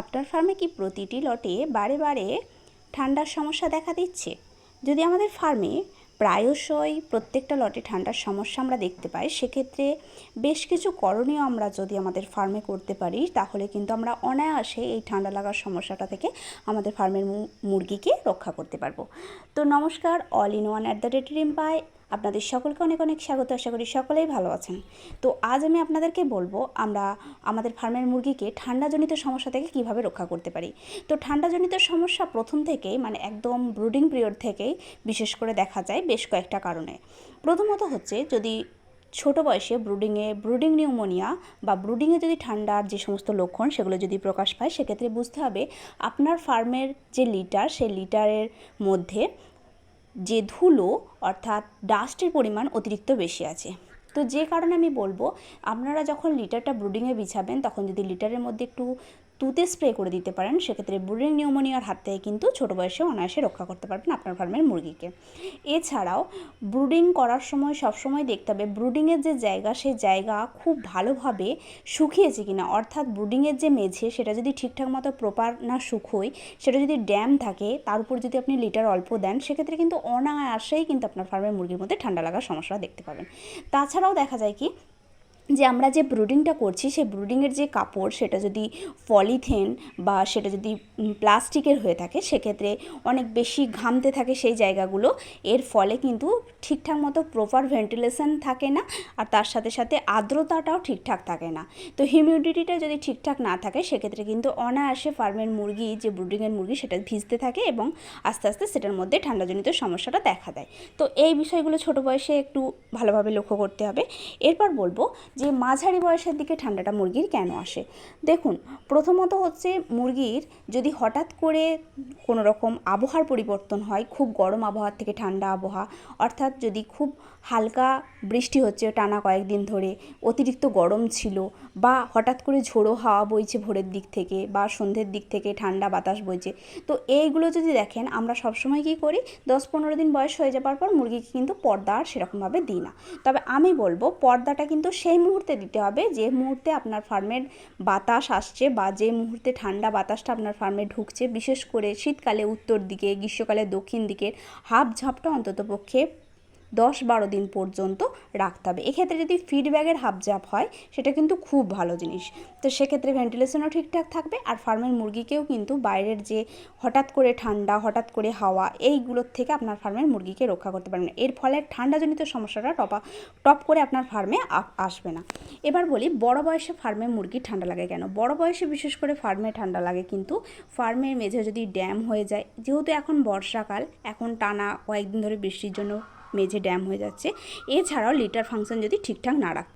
আপনার ফার্মে কি প্রতিটি লটে বারে বারে ঠান্ডার সমস্যা দেখা দিচ্ছে? যদি আমাদের ফার্মে প্রায়শই প্রত্যেকটা লটে ঠান্ডার সমস্যা আমরা দেখতে পাই, সেক্ষেত্রে বেশ কিছু করণীয় আমরা যদি আমাদের ফার্মে করতে পারি, তাহলে কিন্তু আমরা অনায়াসে এই ঠান্ডা লাগার সমস্যাটা থেকে আমাদের ফার্মের মুরগিকে রক্ষা করতে পারব। তো নমস্কার all in one at the rate Rimpai আপনাদের সকলকে অনেক অনেক স্বাগত। আশা করি সকলেই ভালো আছেন। তো আজ আমি আপনাদেরকে বলব, আমরা আমাদের ফার্মের মুরগিকে ঠান্ডাজনিত সমস্যা থেকে কীভাবে রক্ষা করতে পারি। তো ঠান্ডাজনিত সমস্যা প্রথম থেকেই মানে একদম ব্রুডিং পিরিয়ড থেকেই বিশেষ করে দেখা যায় বেশ কয়েকটা কারণে। প্রথমত হচ্ছে, যদি ছোট বয়সে ব্রুডিংয়ে ব্রুডিং নিউমোনিয়া বা ব্রুডিংয়ে যদি ঠান্ডার যে সমস্ত লক্ষণ সেগুলো যদি প্রকাশ পায়, সেক্ষেত্রে বুঝতে হবে আপনার ফার্মের যে লিটার, সেই লিটারের মধ্যে যে ধুলো অর্থাৎ ডাস্টের পরিমাণ অতিরিক্ত বেশি আছে। তো যে কারণে আমি বলব, আপনারা যখন লিটারটা ব্রুডিংয়ে বিছাবেন, তখন যদি লিটারের মধ্যে একটু তুতে স্প্রে করে দিতে পারেন, সেক্ষেত্রে ব্রুডিং নিউমোনিয়ার হাত থেকে কিন্তু ছোট বয়সে অনায়াসে রক্ষা করতে পারবেন আপনার ফার্মের মুরগিকে। এছাড়াও ব্রুডিং করার সময় সবসময় দেখতে হবে, ব্রুডিংয়ের যে জায়গা সেই জায়গা খুব ভালোভাবে শুকিয়েছে কিনা। অর্থাৎ ব্রুডিংয়ের যে মেঝে, সেটা যদি ঠিকঠাক মতো প্রপার না শুকোয়, সেটা যদি ড্যাম থাকে, তার উপর যদি আপনি লিটার অল্প দেন, সেক্ষেত্রে কিন্তু অনায়াসেই কিন্তু আপনার ফার্মের মুরগির মধ্যে ঠান্ডা লাগার সমস্যা দেখতে পাবেন। তাছাড়াও দেখা যায় কি যে আমরা যে ব্রুডিংটা করছি, সেই ব্রুডিংয়ের যে কাপড় সেটা যদি পলিথিন বা সেটা যদি প্লাস্টিকের হয়ে থাকে, সেক্ষেত্রে অনেক বেশি ঘামতে থাকে সেই জায়গাগুলো। এর ফলে কিন্তু ঠিকঠাক মতো প্রপার ভেন্টিলেশন থাকে না আর তার সাথে সাথে আর্দ্রতাটাও ঠিকঠাক থাকে না। তো হিউমিডিটিটা যদি ঠিকঠাক না থাকে, সেক্ষেত্রে কিন্তু অনায়াসে ফার্মের মুরগি, যে ব্রুডিংয়ের মুরগি সেটা ভিজতে থাকে এবং আস্তে আস্তে সেটার মধ্যে ঠান্ডাজনিত সমস্যাটা দেখা দেয়। তো এই বিষয়গুলো ছোট বয়সে একটু ভালোভাবে লক্ষ্য করতে হবে। এরপর বলব যে মাঝারি বয়সের দিকে ঠান্ডাটা মুরগির কেন আসে? দেখুন, প্রথমত হচ্ছে মুরগির যদি হঠাৎ করে কোনো রকম আবহাওয়ার পরিবর্তন হয়, খুব গরম আবহাওয়ার থেকে ঠান্ডা আবহাওয়া, অর্থাৎ যদি খুব হালকা বৃষ্টি হচ্ছে টানা কয়েকদিন ধরে, অতিরিক্ত গরম ছিল বা হঠাৎ করে ঝোড়ো হাওয়া বইছে ভোরের দিক থেকে বা সন্ধ্যের দিক থেকে ঠান্ডা বাতাস বইছে, তো এইগুলো যদি দেখেন, আমরা সবসময় কী করি? দশ পনেরো দিন বয়স হয়ে যাবার পর মুরগিকে কিন্তু পর্দা আর সেরকমভাবে দিই না। তবে আমি বলব, পর্দাটা কিন্তু সেই মুহূর্তে দিতে হবে। যে মুহূর্তে আপনার ফার্মের বাতাস আসছে বা যে মুহূর্তে ঠান্ডা বাতাসটা আপনার ফার্মে ঢুকছে, বিশেষ করে শীতকালে উত্তর দিকে, গ্রীষ্মকালে দক্ষিণ দিকের হাফ ঝাপটা অন্তত পক্ষে দশ বারো দিন পর্যন্ত রাখতে হবে। এক্ষেত্রে যদি ফিডব্যাগের হাফজাপ হয়, সেটা কিন্তু খুব ভালো জিনিস। তো সেক্ষেত্রে ভেন্টিলেশনও ঠিকঠাক থাকবে আর ফার্মের মুরগিকেও কিন্তু বাইরের যে হঠাৎ করে ঠান্ডা, হঠাৎ করে হাওয়া, এইগুলোর থেকে আপনার ফার্মের মুরগিকে রক্ষা করতে পারবেন এর ফলে ঠান্ডাজনিত সমস্যাটা টপা টপ করে আপনার ফার্মে আসবে না। এবার বলি, বড় বয়সে ফার্মে মুরগির ঠান্ডা লাগে কেন? বড় বয়সে বিশেষ করে ফার্মে ঠান্ডা লাগে কিন্তু ফার্মের মেঝে যদি ড্যাম হয়ে যায়, যেহেতু এখন বর্ষাকাল, এখন টানা কয়েকদিন ধরে বৃষ্টির জন্য মেঝে ড্যাম হয়ে যাচ্ছে। এছাড়াও লিটার ফাংশন যদি ঠিকঠাক না রাখ